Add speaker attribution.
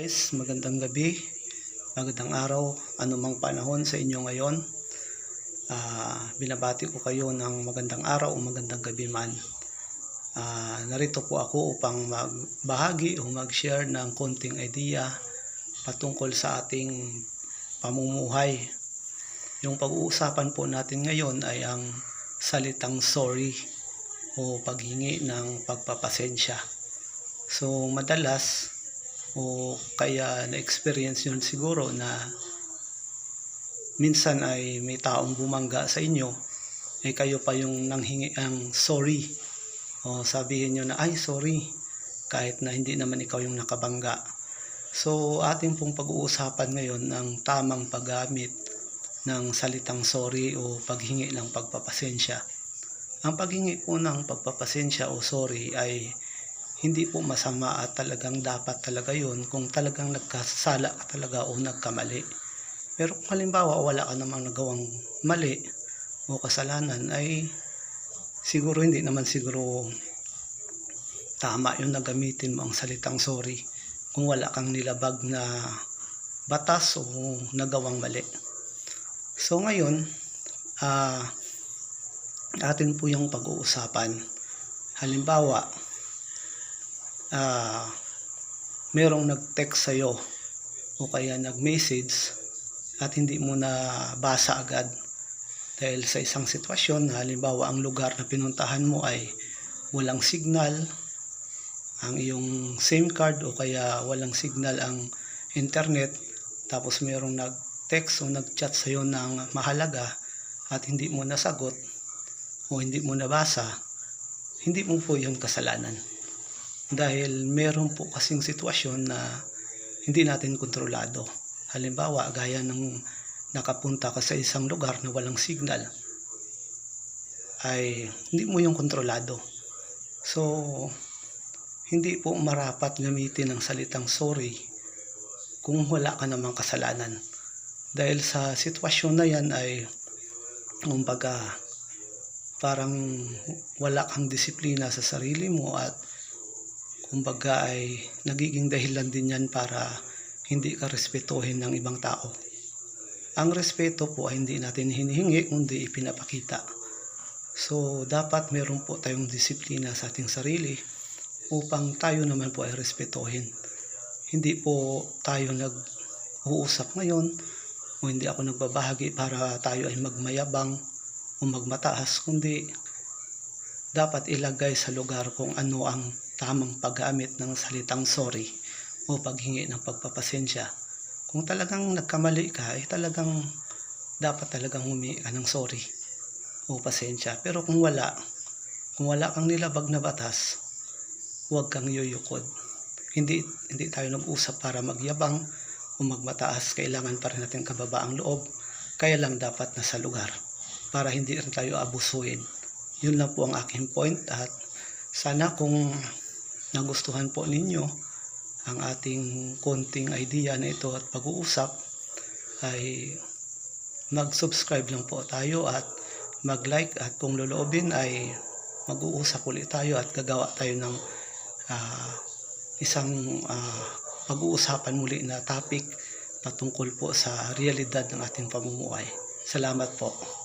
Speaker 1: Guys, magandang gabi, magandang araw, anumang panahon sa inyo ngayon. Ah, binabati ko kayo ng magandang araw o magandang gabi man. Ah, narito po ako upang magbahagi o mag-share ng konting idea patungkol sa ating pamumuhay. Yung pag-uusapan po natin ngayon ay ang salitang sorry o paghingi ng pagpapasensya. So madalas o kaya na-experience yun siguro na minsan ay may taong bumangga sa inyo ay kayo pa yung nanghingi ang sorry. O sabihin nyo na ay sorry kahit na hindi naman ikaw yung nakabangga. So ating pong pag-uusapan ngayon ang tamang paggamit ng salitang sorry o paghingi ng pagpapasensya. Ang paghingi po ng pagpapasensya o sorry ay hindi po masama at talagang dapat talaga yun kung talagang nagkasala ka talaga o nagkamali. Pero kung halimbawa wala ka namang nagawang mali o kasalanan ay siguro hindi naman siguro tama yung nagamitin mo ang salitang sorry kung wala kang nilabag na batas o nagawang mali. So ngayon, ah atin po yung pag-uusapan. Halimbawa, ah merong nag-text sa'yo o kaya nag-message at hindi mo na basa agad. Dahil sa isang sitwasyon halimbawa ang lugar na pinuntahan mo ay walang signal ang iyong SIM card o kaya walang signal ang internet tapos merong nag-text o nag-chat sa'yo ng mahalaga at hindi mo nasagot o hindi mo nabasa hindi mo po yun kasalanan dahil meron po kasing sitwasyon na hindi natin kontrolado. Halimbawa, gaya ng nakapunta ka sa isang lugar na walang signal, ay hindi mo yung kontrolado. So, hindi po marapat gamitin ang salitang sorry kung wala ka namang kasalanan. Dahil sa sitwasyon na yan ay, kumbaga, parang wala kang disiplina sa sarili mo at kumbaga ay nagiging dahilan din yan para hindi ka respetuhin ng ibang tao. Ang respeto po ay hindi natin hinihingi kundi ipinapakita. So dapat meron po tayong disiplina sa ating sarili upang tayo naman po ay respetuhin. Hindi po tayo nag-uusap ngayon o hindi ako nagbabahagi para tayo ay magmayabang o magmataas kundi dapat ilagay sa lugar kung ano ang tamang paggamit ng salitang sorry o paghingi ng pagpapasensya. Kung talagang nagkamali ka, eh talagang dapat talagang humingi ka ng sorry o pasensya. Pero kung wala, kung wala kang nilabag na batas, huwag kang yuyukod. Hindi, hindi tayo nag-usap para magyabang o magmataas. Kailangan pa rin natin kababaang loob. Kaya lang dapat nasa lugar para hindi rin tayo abusuin. Yun lang po ang aking point at sana kung nagustuhan po ninyo ang ating konting idea na ito at pag-uusap ay mag-subscribe lang po tayo at mag-like at kung loloobin ay mag-uusap ulit tayo at gagawa tayo ng ah, isang ah, pag-uusapan muli na topic patungkol po sa realidad ng ating pamumuhay. Salamat po.